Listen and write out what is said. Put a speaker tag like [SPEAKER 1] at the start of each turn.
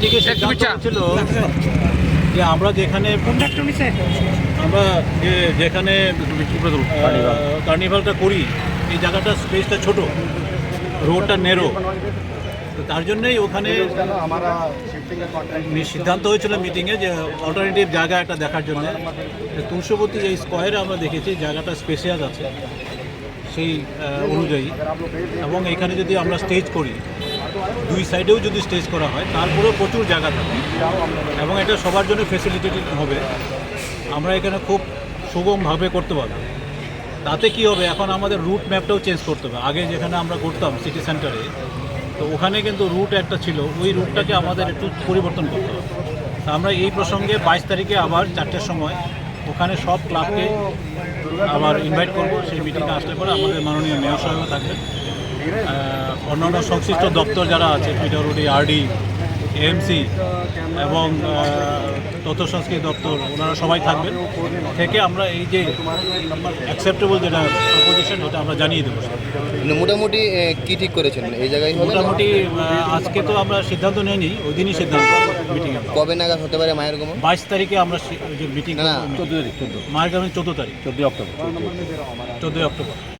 [SPEAKER 1] মিটিংয়ে সিদ্ধান্ত যে আমরা যেখানে আমরা যে যেখানে কার্নিভালটা করি এই জায়গাটা স্পেসটা ছোট রোডটা নেরো তো তার জন্যই ওখানে সিদ্ধান্ত হয়েছিল মিটিংয়ে যে অল্টারনেটিভ জায়গা একটা দেখার জন্য। যে তুলসবতী এই স্কোয়ারে আমরা দেখেছি জায়গাটা স্পেশিয়াস আছে সেই অনুযায়ী। এবং এখানে যদি আমরা স্টেজ করি দুই সাইডেও যদি স্টেজ করা হয়, তারপরেও প্রচুর জায়গা থাকে এবং এটা সবার জন্য ফেসিলিটেটেড হবে। আমরা এখানে খুব সুগমভাবে করতে পারব। তাতে কি হবে? এখন আমাদের রুট ম্যাপটাও চেঞ্জ করতে হবে। আগে যেখানে আমরা করতাম সিটি সেন্টারে তো ওখানে কিন্তু রুট একটা ছিল। ওই রুটটাকে আমাদের একটু পরিবর্তন করতে হবে। তা আমরা এই প্রসঙ্গে বাইশ তারিখে আবার চারটের সময় ওখানে সব ক্লাবকে আবার ইনভাইট করব। সেই মিটিংয়ে আসলে পরে আমাদের মাননীয় মেয়র সাহেব থাকবেন। অন্যান্য সংশ্লিষ্ট দপ্তর যারা আছে পিডব্লিউডি আরডি এএমসি এবং তথ্য সংস্কৃতি দপ্তর ওনারা সবাই থাকবেন। থেকে আমরা এই যে অ্যাকসেপ্টেবল যেটা প্রপোজিশন ওটা আমরা জানিয়ে দেবো।
[SPEAKER 2] মানে মোটামুটি কি ঠিক করেছেন? এই জায়গায়
[SPEAKER 1] মোটামুটি আজকে তো আমরা সিদ্ধান্ত নিইনি ওই দিনই সিদ্ধান্ত মিটিংয়ে
[SPEAKER 2] কবে নাগাদ হতে পারে মায়ের গমন?
[SPEAKER 1] বাইশ তারিখে আমরা যে মিটিং
[SPEAKER 2] না,
[SPEAKER 1] চোদ্দ তারিখ চোদ্দ। মায়ের গ্রামে চোদ্দ তারিখ।
[SPEAKER 3] চোদ্দই অক্টোবর।
[SPEAKER 1] চোদ্দই অক্টোবর।